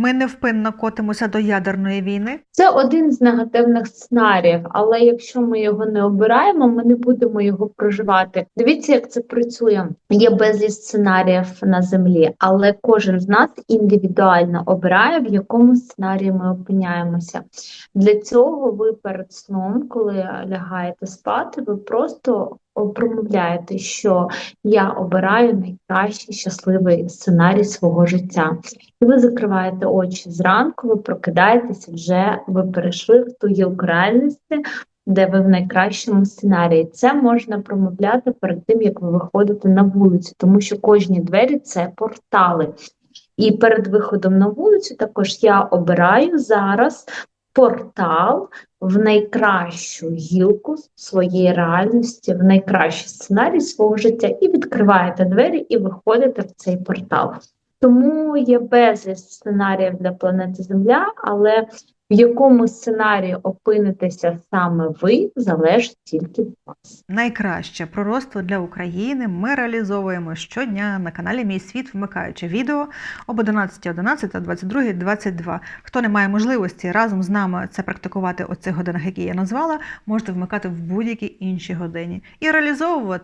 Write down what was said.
Ми невпинно котимося до ядерної війни. Це один з негативних сценаріїв, але якщо ми його не обираємо, ми не будемо його проживати. Дивіться, як це працює. Є безліч сценаріїв на землі, але кожен з нас індивідуально обирає, в якому сценарії ми опиняємося. Для цього ви перед сном, коли лягаєте спати, ви просто промовляєте, що я обираю найкращий щасливий сценарій свого життя. І ви закриваєте очі зранку, ви прокидаєтеся вже, ви перейшли в ту гілку реальності, де ви в найкращому сценарії. Це можна промовляти перед тим, як ви виходите на вулицю, тому що кожні двері це портали. І перед виходом на вулицю також я обираю зараз портал в найкращу гілку своєї реальності, в найкращий сценарій свого життя, і відкриваєте двері і виходите в цей портал. Тому є безліч сценаріїв для планети Земля, але в якому сценарії опинитеся саме ви, залежить тільки від вас. Найкраще пророцтво для України ми реалізовуємо щодня на каналі Мій світ, вмикаючи відео об 11.11 та 22.22. Хто не має можливості разом з нами це практикувати у цих годинах, які я назвала, можете вмикати в будь-якій іншій годині і реалізовувати